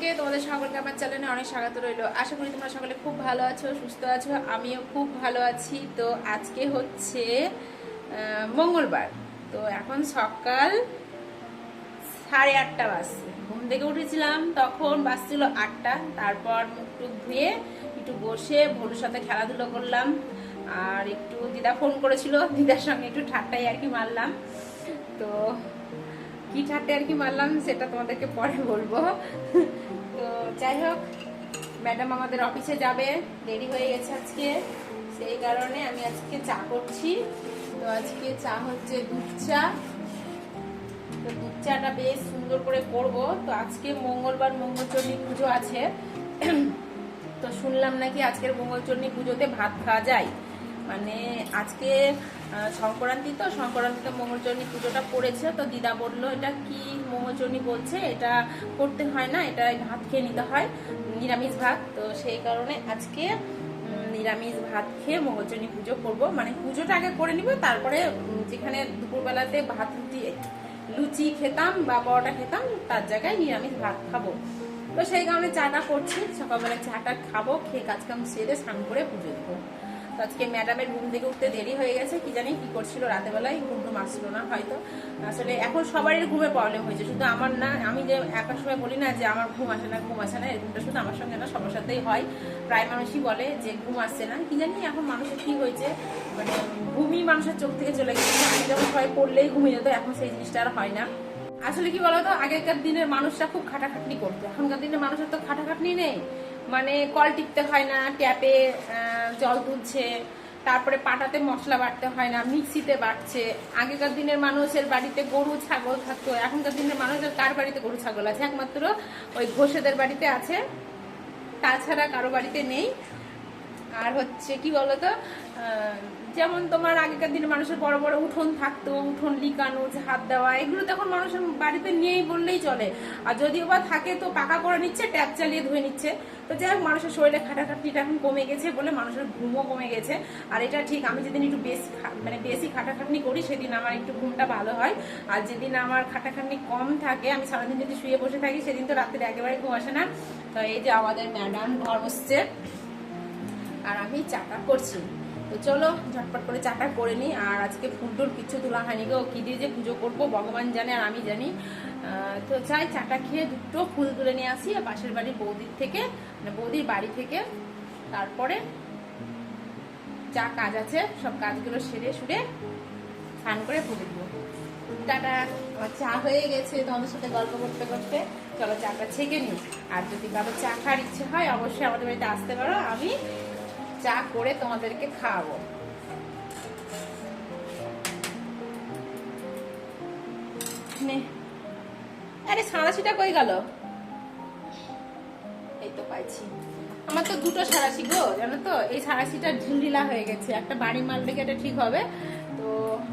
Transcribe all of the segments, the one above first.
সকলকে তোমাদের সকলকে আমার চ্যানেলে অনেক স্বাগত রইল। আশা করি তোমরা সকলে খুব ভালো আছো, সুস্থ আছো, আমিও খুব ভালো আছি। তো আজকে হচ্ছে মঙ্গলবার। তো এখন সকাল সাড়ে আটটা বাজছে। ঘুম থেকে উঠেছিলাম, তখন বাজছিল আটটা। তারপর মুখ টুক ধুয়ে একটু বসে ভোলুর সাথে খেলাধুলো করলাম। আর একটু দিদা ফোন করেছিল, দিদার সঙ্গে একটু ঠাট্টাই আর কি মারলাম। তো কি ঠাট্টে আর কি মারলাম সেটা তোমাদেরকে পরে বলব। তো যাই হোক ম্যাডাম আমাদের অফিসে যাবে, দেরি হয়ে গেছে আজকে। সেই কারণে আমি আজকে চা করছি। তো আজকে চা হচ্ছে দুধ চা। তো দুধ চাটা বেশ সুন্দর করে করব। তো আজকে মঙ্গলবার মঙ্গলচণ্ডী পুজো আছে। তো শুনলাম নাকি আজকের মঙ্গলচণ্ডী পুজোতে ভাত খাওয়া যায়। মানে আজকে সংক্রান্তি তো, সংক্রান্তিতে মঙ্গলচণ্ডী পুজোটা পড়েছে, তো দিদা বলল, এটা কি মঙ্গলচণ্ডী বলছে? এটা করতে হয় না, এটা ভাত খেয়ে নিতে হয়, নিরামিষ ভাত। তো সেই কারণে আজকে নিরামিষ ভাত খেয়ে মঙ্গলচণ্ডী পুজো করব। মানে পুজোটা আগে করে নিব, তারপরে যেখানে দুপুরবেলাতে ভাত, রুটি, লুচি খেতাম বা পরোটা খেতাম, তার জায়গায় নিরামিষ ভাত খাব। তো সেই কারণে চাটা করছি, সকালবেলা চাটা খাব, খেয়ে কাজ কাম সেরে স্নান করে পুজো দেবো। আজকে ম্যাডামের ঘুম থেকে উঠতে দেরি হয়ে গেছে, কি জানি কি করছিল রাতে বেলায় ঘুম টুম আসছিল না হয়তো। আসলে এখন সবারই ঘুমে প্রবলেম হয়েছে, শুধু আমার না, আমি যে একার সময় বলি না যে আমার ঘুম আসে না, ঘুম আসে না, এরকমটা শুধু আমার সঙ্গে না, সবার সাথেই হয়। প্রায় মানুষই বলে যে ঘুম আসছে না। কি জানি এখন মানুষের কি হয়েছে মানে ঘুমই মানুষের চোখ থেকে চলে গেছে। আগে যেমন হয় পড়লেই ঘুমিয়ে যেত, এখন সেই জিনিসটা আর হয় না। আসলে কি বলতো, আগেকার দিনের মানুষরা খুব খাটাখাটনি করতো। এখনকার দিনের মানুষের তো খাটাখাটনি নেই। মানে কল টিপতে হয় না ট্যাপে জল তুলছে, তারপরে পাটাতে মশলা বাটতে হয় না, মিক্সিতে বাটছে। আগেকার দিনের মানুষের বাড়িতে গরু, ছাগল থাকতো, এখনকার দিনের মানুষের কার বাড়িতে গরু, ছাগল আছে? একমাত্র ওই ঘোষেদের বাড়িতে আছে। তাছাড়া কারও বাড়িতে নেই। আর হচ্ছে কি বলতো? যেমন তোমার আগেকার দিনে মানুষের বড় বড় উঠোন থাকতো, উঠোন লিকানো হাত দেওয়া, এগুলো তো এখন মানুষের বাড়িতে নেই বললেই চলে। আর যদিও বা থাকে তো পাকা করে নিচ্ছে, ট্যাপ চালিয়ে ধুয়ে নিচ্ছে। তো যাই হোক, মানুষের শরীরে খাটাখাটনিটা এখন কমে গেছে বলে মানুষের ঘুমও কমে গেছে। আর এটা ঠিক, আমি যেদিন একটু বেশি মানে বেশি খাটাখাটনি করি, সেদিন আমার একটু ঘুমটা ভালো হয়। আর যেদিন আমার খাটাখাটনি কম থাকে, আমি সারাদিন যদি শুয়ে বসে থাকি, সেদিন তো রাত্রে একেবারে ঘুম আসে না। তো এই যে আমাদের ম্যাডাম ঘর বসছে। আর আমি চাটা করছি। তো চলো ঝটপট করে চাটা করে নিই। আর আজকে ফুল টুল কিছু তোলা হয়নি গো। কি দিয়ে যে পুজো করব ভগবান জানে আর আমি জানি। তো চাই চাটা খেয়ে দুটো ফুল তুলে নিয়ে আসি আর পাশের বাড়ির বৌদির থেকে মানে বৌদির বাড়ি থেকে। তারপরে যা কাজ আছে সব কাজগুলো সেরে সুরে স্নান করে পুজো দেবো। টাটা। আমার চা হয়ে গেছে তোমাদের সাথে গল্প করতে করতে। চলো চাটা ছেঁকে নিই। আর যদি কারও চা খাওয়ার ইচ্ছে হয় অবশ্যই আমাদের বাড়িতে আসতে পারো। আমি চা করে তোমাদেরকে খাওয়াবো। আরে সাঁড়াশিটা কই গেল? এই তো পাইছি। আমার তো দুটো সাঁড়াশি গো, জানো তো? এই সাঁড়াশিটা ঢিলঢিলা হয়ে গেছে। একটা বাড়ি মারলে এটা ঠিক হবে।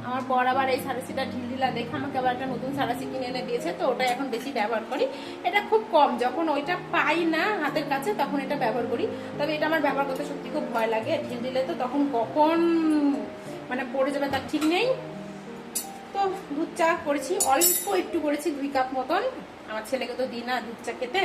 আমার পর আবার এই সারাশিটা ঢিলঢিলা দেখে আমাকে আবার একটা নতুন সারাশি কিনে এনে দিয়েছে, তো ওটা এখন বেশি ব্যবহার করি। এটা খুব কম, যখন ওইটা পাই না হাতের কাছে, তখন এটা ব্যবহার করি। তবে এটা আমার ব্যবহার করতে সত্যি খুব ভয় লাগে। ঢিল দিলে তো তখন কখন মানে পড়ে যাবে তার ঠিক নেই। তো দুধ চা করেছি, অল্প একটু করেছি, দুই কাপ মতন। আমার ছেলেকে তো দিই না দুধ চা খেতে।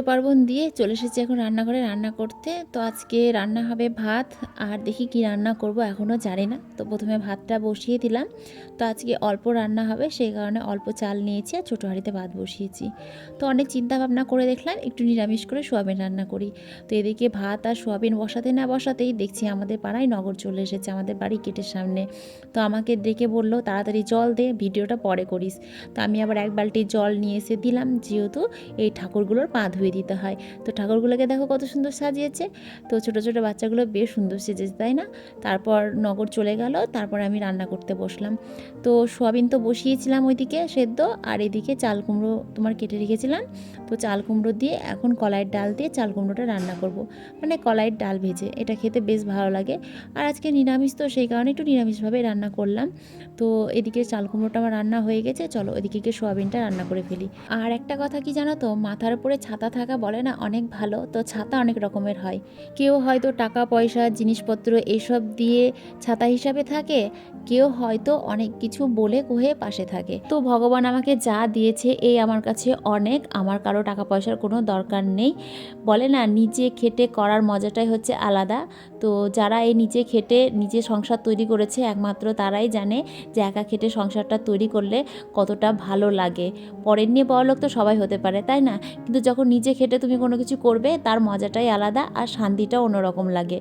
পুজো পার্বণ দিয়ে চলে এসেছি এখন রান্নাঘরে রান্না করতে। তো আজকে রান্না হবে ভাত, আর দেখি কি রান্না করব এখনও জানি না। তো প্রথমে ভাতটা বসিয়ে দিলাম। তো আজকে অল্প রান্না হবে, সেই কারণে অল্প চাল নিয়েছি আর ছোটো হাঁড়িতে ভাত বসিয়েছি। তো অনেক চিন্তা ভাবনা করে দেখলাম, একটু নিরামিষ করে সোয়াবিন রান্না করি। তো এদিকে ভাত আর সোয়াবিন বসাতে না বসাতেই দেখছি আমাদের পাড়ায় নগর চলে এসেছে, আমাদের বাড়ি গেটের সামনে। তো আমাকে দেখে বলল, তাড়াতাড়ি জল দে, ভিডিওটা পরে করিস। তো আমি আবার এক বালতি জল নিয়ে এসে দিলাম, যেহেতু এই ঠাকুরগুলোর পা ধুয়ে দিতে হয়। তো ঠাকুরগুলোকে দেখো কত সুন্দর সাজিয়েছে। তো ছোট ছোট বাচ্চাগুলো বেশ সুন্দর সেজেছে, তাই না? তারপর নগর চলে গেল, তারপর আমি রান্না করতে বসলাম। তো সোয়াবিন তো বসিয়েছিলাম ওইদিকে সেদ্ধ, আর এদিকে চাল কুমড়ো তোমার কেটে রেখেছিলাম। তো চাল কুমড়ো দিয়ে এখন কলাইয়ের ডাল দিয়ে চাল কুমড়োটা রান্না করব। মানে কলাইয়ের ডাল ভেজে, এটা খেতে বেশ ভালো লাগে। আর আজকে নিরামিষ তো, সেই কারণে একটু নিরামিষভাবে রান্না করলাম। তো এদিকে চাল কুমড়োটা আমার রান্না হয়ে গেছে, চলো গিয়ে সোয়াবিনটা রান্না করে ফেলি। আর একটা কথা কি জানো তো, মাথার উপরে ছাতা থাকা বলে না অনেক ভালো, তো ছাতা অনেক রকমের হয়। কেউ হয়তো টাকা, পয়সা, জিনিসপত্র এসব দিয়ে ছাতা হিসাবে থাকে, কেউ হয়তো অনেক কিছু বলে কোহে পাশে থাকে। তো ভগবান আমাকে যা দিয়েছে এই আমার কাছে অনেক, আমার কারও টাকা পয়সার কোনো দরকার নেই। বলে না, নিজে খেটে করার মজাটাই হচ্ছে আলাদা। তো যারা এই নিজে খেটে নিজে সংসার তৈরি করেছে, একমাত্র তারাই জানে যে একা খেটে সংসারটা তৈরি করলে কতটা ভালো লাগে। পরের নিয়ে বড়লোক তো সবাই হতে পারে, তাই না? কিন্তু যখন নিজে খেটে তুমি কোনো কিছু করবে, তার মজাটাই আলাদা আর শান্তিটা অন্যরকম লাগে।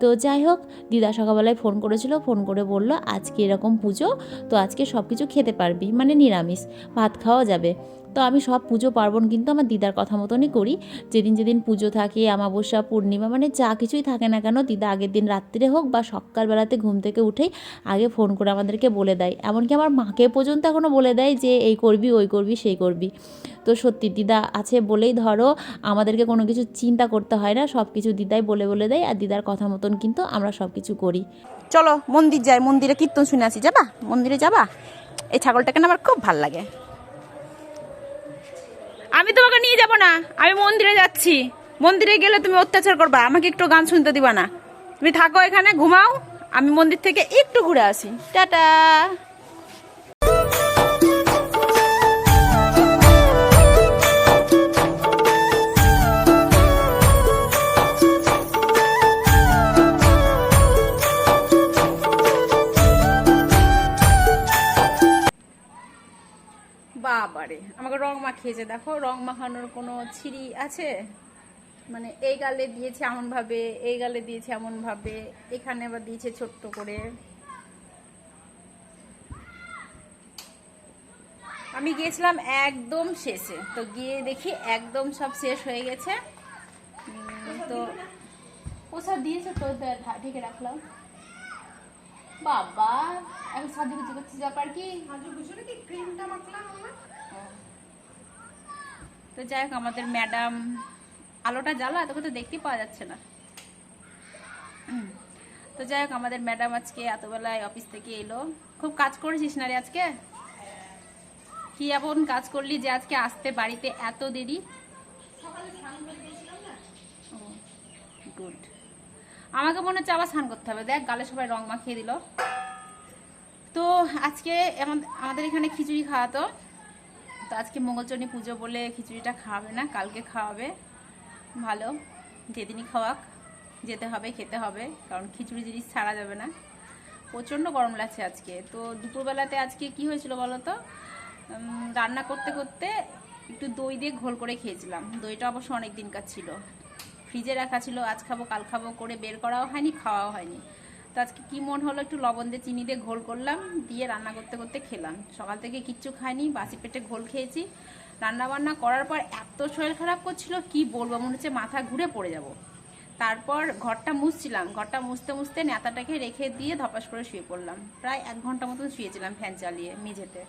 তো যাই হোক, দিদা সকালবেলায় ফোন করেছিল, ফোন করে বলল, আজকে এরকম পুজো, তো আজকে সব কিছু খেতে পারবি। মানে নিরামিষ, ভাত খাওয়া যাবে। তো আমি সব পুজো পার্বণ কিন্তু আমার দিদার কথা মতনই করি। যেদিন যেদিন পুজো থাকে আমাবস্যা পূর্ণিমা মানে যা কিছুই থাকে না কেন, দিদা আগের দিন রাত্রে হোক বা সকালবেলাতে ঘুম থেকে উঠেই আগে ফোন করে আমাদেরকে বলে দেয়। এমনকি আমার মাকে পর্যন্ত এখনও বলে দেয় যে, এই করবি, ওই করবি, সেই করবি। তো সত্যি দিদা আছে বলেই ধরো, আমাদেরকে কোনো কিছু চিন্তা করতে হয় না সব কিছু দিদাই বলে বলে দেয় আর দিদার কথা মতন কিন্তু আমরা সব কিছু করি। চলো, মন্দির যাই, মন্দিরে কীর্তন শুনে আসি, যাবা? মন্দিরে যাবা? এই ছাগলটাকে না আমার খুব ভালো লাগে। আমি তোমাকে নিয়ে যাব না। আমি মন্দিরে যাচ্ছি। মন্দিরে গেলে তুমি অত্যাচার করবা। আমাকে একটু গান শুনতে দিবা না। তুমি থাকো এখানে, ঘুমাও। আমি মন্দির থেকে একটু ঘুরে আসি। টাটা। রং মাখিয়েছে। দেখো রং মাখানোর কোনো ছিরি আছে? মানে এই গালে দিয়েছে এমন ভাবে এই গালে দিয়েছে এমন ভাবে এখানে আবার দিয়েছে ছোট্ট করে। আমি গিয়েছিলাম একদম শেষে। তো গিয়ে দেখি একদম সব শেষ হয়ে গেছে। উম, তো ওসব দিয়েছে তো ঢেকে রাখলাম। বাবা এখন সাজুগুজু করছিস ব্যাপার কি? তো যাই হোক আমাদের ম্যাডাম আলোটা জ্বালা তোকে তো দেখতেই পাওয়া যাচ্ছে না। তো যাই হোক আমাদের ম্যাডাম আজকে এতবেলায় অফিস থেকে এলো। খুব কাজ করেছিস না রে আজকে? কি এমন কাজ করলি যে আজকে আসতে বাড়িতে এত দেরি? গুড আমাকে মনে হচ্ছে আবার স্নান করতে হবে। দেখ গালে সবাই রং মাখিয়ে দিল। তো আজকে আমাদের এখানে খিচুড়ি খাওয়াতো তো আজকে মঙ্গলচরণী পুজো বলে খিচুড়িটা খাওয়াবে না, কালকে খাওয়াবে। ভালো, যেদিনই খাওয়াক, যেতে হবে, খেতে হবে, কারণ খিচুড়ি জিনিস ছাড়া যাবে না। প্রচণ্ড গরম লাগছে আজকে। তো দুপুরবেলাতে আজকে কি হয়েছিল বলো তো? রান্না করতে করতে একটু দই দিয়ে ঘোল করে খেয়েছিলাম। দইটা অবশ্য অনেক দিনকার ছিল। ফ্রিজে রাখা ছিল, আজ খাব, কাল খাব, করে বের করাও হয়নি, খাওয়াও হয়নি। তো আজকে কি মন হলো একটু লবণ দিয়ে চিনি দিয়ে ঘোল করলাম, দিয়ে রান্না করতে করতে খেলাম। সকাল থেকে কিচ্ছু খাইনি, বাসি পেটে ঘোল খেয়েছি। রান্না বান্না করার পর এত শরীর খারাপ করছিল, কি বলব? মনে হচ্ছে মাথা ঘুরে পড়ে যাব। তারপর ঘরটা মুছছিলাম। ঘরটা মুছতে মুছতে নেতাটাকে রেখে দিয়ে ধপাস করে শুয়ে পড়লাম। প্রায় এক ঘণ্টা মতন শুয়েছিলাম ফ্যান চালিয়ে, মেঝেতে।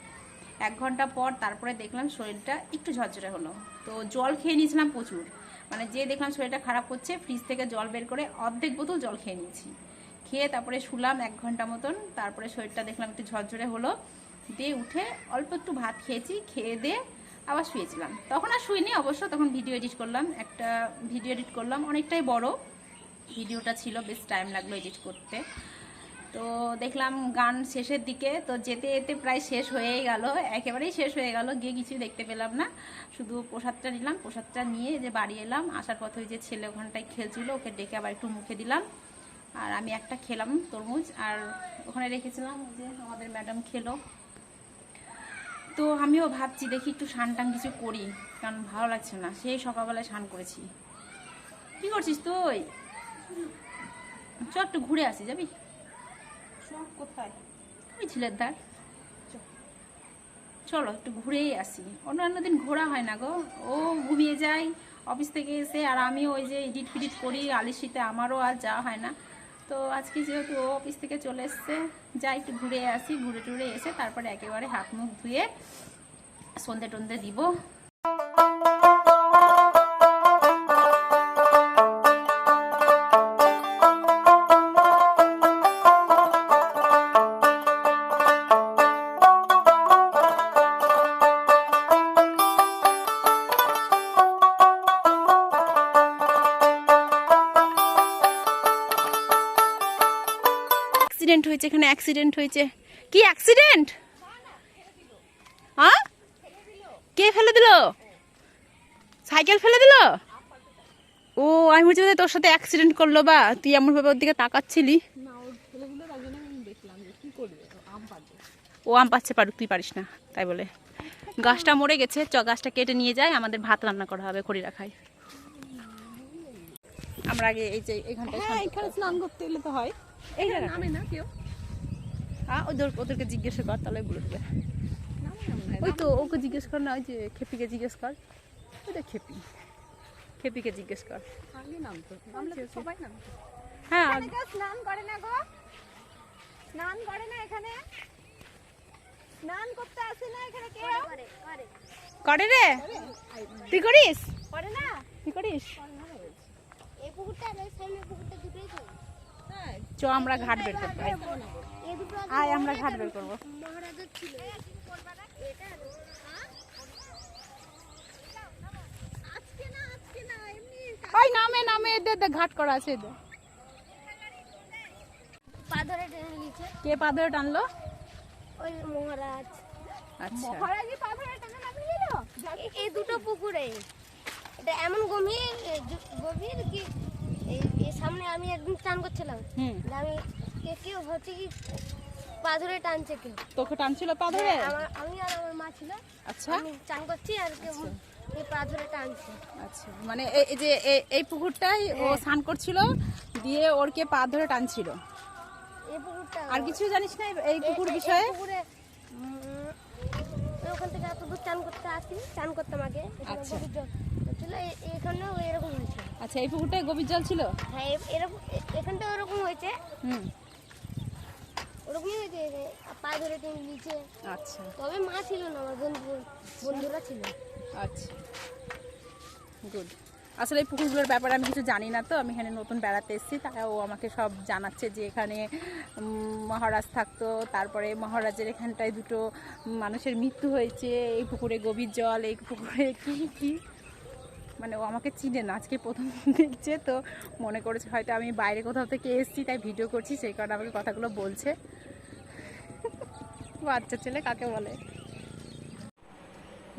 এক ঘণ্টা পর তারপরে দেখলাম শরীরটা একটু ঝরঝরে হলো। তো জল খেয়ে নিয়েছিলাম প্রচুর। মানে যে দেখলাম শরীরটা খারাপ করছে ফ্রিজ থেকে জল বের করে অর্ধেক বোতল জল খেয়ে নিয়েছি। খেয়ে তারপরে শুলাম এক ঘণ্টা মতন। তারপরে শরীরটা দেখলাম একটু ঝরঝরে হলো। দিয়ে উঠে অল্প একটু ভাত খেয়েছি, খেয়ে দিয়ে আবার শুয়েছিলাম। তখন আর শুইনি, অবশ্য তখন ভিডিও এডিট করলাম। একটা ভিডিও এডিট করলাম, অনেকটাই বড়। ভিডিওটা ছিল, বেশ টাইম লাগল এডিট করতে। তো দেখলাম গান শেষের দিকে, তো যেতে যেতে প্রায় শেষ হয়েই গেল। একেবারেই শেষ হয়ে গেল, গিয়ে কিছুই দেখতে পেলাম না। শুধু প্রসাদটা নিলাম, প্রসাদটা নিয়ে যে বাড়ি এলাম। আসার পথে ওই যে ছেলে ওখানটায় খেলছিল, ওকে ডেকে আবার একটু মুখে দিলাম। আর আমি একটা খেলাম তরমুজ আর ওখানে রেখেছিলাম যে আমাদের ম্যাডাম খেলো। তো আমিও ভাবছি দেখি একটু স্নান টান কিছু করি কারণ ভালো লাগছে না। সেই সকালবেলায় স্নান করেছি। কি করছিস তুই? চ একটু ঘুরে আসি যাবি? কোথায়? ওই ছিলের ধার চলো একটু ঘুরেই আসি। অন্যান্য দিন ঘোরা হয় না গো। ও ঘুমিয়ে যায় অফিস থেকে এসে আর আমিও ওই যে এডিট ফিডিট করি আলিশিতে আমারও আর যাওয়া হয় না। তো আজকে যেহেতু ও অফিস থেকে চলে এসছে, যাই একটু ঘুরে আসি, ঘুরে টুরে এসে তারপরে একেবারে হাত মুখ ধুয়ে সন্ধে টন্ধে দিব। হয়েছে এখানে অ্যাক্সিডেন্ট হয়েছে। কি অ্যাক্সিডেন্ট হ্যাঁ? কে ফেলে দিল? সাইকেল ফেলে দিল? ও আমি বলছি তোর সাথে অ্যাক্সিডেন্ট করল বা তুই এমন ভাবে ওর দিকে তাকাচ্ছিলি? ও আম পাচ্ছে পারুক তুই পারিস না তাই বলে। গাছটা মরে গেছে চ গাছটা কেটে নিয়ে যায় আমাদের ভাত রান্না করা হবে খড়ি রাখায়। আমরা আগে এই যে এখানটায় হ্যাঁ এখানে স্নান করতে এলে তো হয়। এই নামে না কেউ? হ্যাঁ ওদের ওদেরকে জিজ্ঞেস কর তাহলে বলে দেবে। নামে নামে ওই তো ওকে জিজ্ঞেস কর না ওই যে খেপিকে জিজ্ঞেস কর। ওই খেপি। খেপিকে জিজ্ঞেস কর। হ্যাঁ স্নান করে না গো। স্নান করে না এখানে। স্নান করতে আসে না এখানে কেউ। করে রে? তুই করিস? করে না। তুই করিস? এই পুকুরটা আর এই সামনে পুকুরটা দুটোই চ আমরা ঘাট বের করব আয়। আয় আমরা ঘাট বের করব। মহারাজার ছিল এটা হ্যাঁ? আজকে না আজকে না এমনি ওই নামে নামে এদের ঘাট করা আছে এদের। পা ধরে টেনে নিয়েছে। কে পা ধরে টানলো? ওই মহারাজ। আচ্ছা। মহারাজই পা ধরে টেনে নামিয়ে দিল? এই দুটো পুকুরে। এটা এমন গভীর গভীর কি? সামনে আমি একদিন স্নান করছিলাম। হুম। আমি কে কেউ হচ্ছে কি পা ধরে টানছে কেউ। তোকে টানছিল পা ধরে? আমার আমি আর আমার মা ছিল। আচ্ছা। আমি চান করছি আর কেউ পা ধরে টানছে। আচ্ছা মানে এই- যে এই- পুকুরটাই ও স্নান করছিল দিয়ে ওর কে পা ধরে টানছিল। এই পুকুরটা। আর কিছু জানিস না এই- এই পুকুর বিষয়ে? পুকুরে ওখান থেকে এত দূর চান করতে আসি চান করতাম আগে। আচ্ছা। এখানেও এরকম হয়েছে। আচ্ছা এই পুকুরটায় গভীর জল ছিল? হ্যাঁ এরকম এরকম হয়েছে। হুম। ওরকমই হয়েছে পা ধরে টেনে নিচে। আচ্ছা। তবে মা ছিল না আমার বন্ধু বন্ধুরা ছিল। আচ্ছা। গুড আসলে এই পুকুরগুলোর ব্যাপারে আমি কিছু জানি না তো আমি এখানে নতুন বেড়াতে এসেছি তাই ও আমাকে সব জানাচ্ছে যে এখানে মহারাজ থাকতো তারপরে মহারাজের এখানটায় দুটো মানুষের মৃত্যু হয়েছে এই পুকুরে গভীর জল এই পুকুরে কি কি মানে ও আমাকে চিনে না, আজকে প্রথম দেখছে তো মনে করেছে হয়তো আমি বাইরে কোথাও থেকে এসেছি, তাই ভিডিও করছি, সেই কারণে আমাকে কথাগুলো বলছে। বাচ্চা ছেলে কাকে বলে?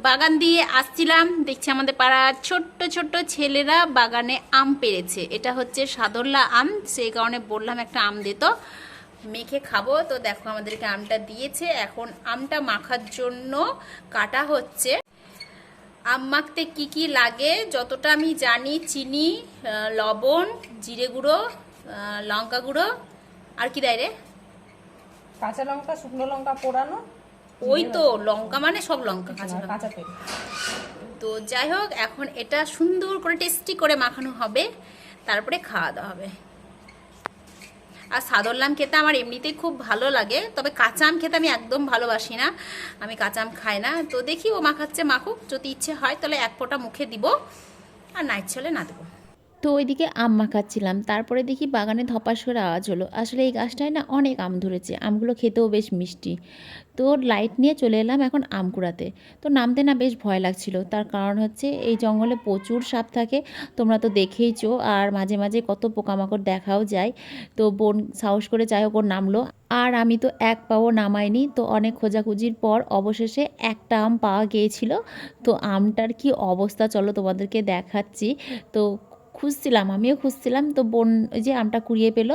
বাগান দিয়ে আসছিলাম, দেখছি আমাদের পাড়ার ছোট্ট ছোট্ট ছেলেরা বাগানে আম পেরেছে এটা হচ্ছে সাদরলা আম, সেই কারণে বললাম একটা আম দিত মেখে খাব, তো দেখো আমাদেরকে আমটা দিয়েছে। এখন আমটা মাখার জন্য কাটা হচ্ছে। আম মাখতে কি কি লাগে যতটা আমি জানি চিনি লবণ জিরে গুঁড়ো লঙ্কা গুঁড়ো আর কি দেয় রে? কাঁচা লঙ্কা শুকনো লঙ্কা পোড়ানো? ওই তো লঙ্কা মানে সব লঙ্কা কাঁচা লঙ্কা। কাঁচা তেল। তো যাই হোক এখন এটা সুন্দর করে টেস্টি করে মাখানো হবে তারপরে খাওয়া দাওয়া হবে। আর সাদর সাদরলাম খেতে আমার এমনিতেই খুব ভালো লাগে, তবে কাঁচা আম খেতে আমি একদম ভালোবাসি না। আমি কাঁচা আম খাই না। তো দেখি ও মাখাচ্ছে মাখুক, যদি ইচ্ছে হয় তাহলে এক ফোঁটা মুখে দিব, আর নাইট হলে না দেবো। তো ওইদিকে আম মাখাচ্ছিলাম। তারপরে দেখি বাগানে ধপাস করে আওয়াজ হলো। আসলে এই গাছটায় না অনেক আম ধরেছে। আমগুলো খেতেও বেশ মিষ্টি। তো লাইট নিয়ে চলে এলাম এখন আম কুড়াতে। তো নামতে না বেশ ভয় লাগছিল। তার কারণ হচ্ছে এই জঙ্গলে প্রচুর সাপ থাকে। তোমরা তো দেখেইছো। আর মাঝে মাঝে কত পোকামাকড় দেখাও যায়। তো বোন সাহস করে যাই হোক ওর নামলো। আর আমি তো এক পাও নামাইনি। তো অনেক খোঁজাখুঁজির পর অবশেষে একটা আম পাওয়া গিয়েছিল। তো আমটার কি অবস্থা চলো তোমাদেরকে দেখাচ্ছি। তো খুঁজছিলাম, আমিও খুঁজছিলাম। তো বোন ওই যে আমটা কুড়িয়ে পেল।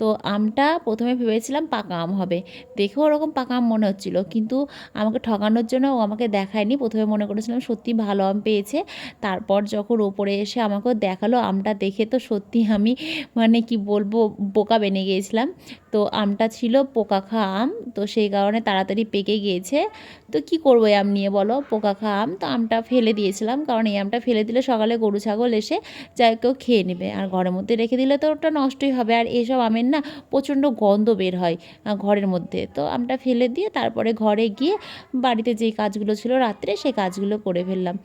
তো আমটা প্রথমে ভেবেছিলাম পাকা আম হবে। দেখেও ওরকম পাকা আম মনে হচ্ছিল। কিন্তু আমাকে ঠকানোর জন্য ও আমাকে দেখায়নি। প্রথমে মনে করেছিলাম সত্যি ভালো আম পেয়েছে। তারপর যখন ওপরে এসে আমাকেও দেখাল আমটা দেখে তো সত্যি আমি মানে কি বলব, বোকা বেনে গিয়েছিলাম। তো আমটা ছিল পোকা খা আম। তো সেই কারণে তাড়াতাড়ি পেকে গিয়েছে। তো কি করব আম নিয়ে বলো? পোকা খা আম। তো আমটা ফেলে দিয়েছিলাম, কারণ এই আমটা ফেলে দিলে সকালে গরু, ছাগল এসে যাই কেউ খেয়ে নেবে। আর ঘরের মধ্যে রেখে দিলে তো ওটা নষ্টই হবে। আর এইসব আমের না প্রচণ্ড গন্ধ বের হয় ঘরের মধ্যে। তো আমটা ফেলে দিয়ে তারপরে ঘরে গিয়ে বাড়িতে যেই কাজগুলো ছিল রাত্রে, সেই কাজগুলো করে ফেললাম।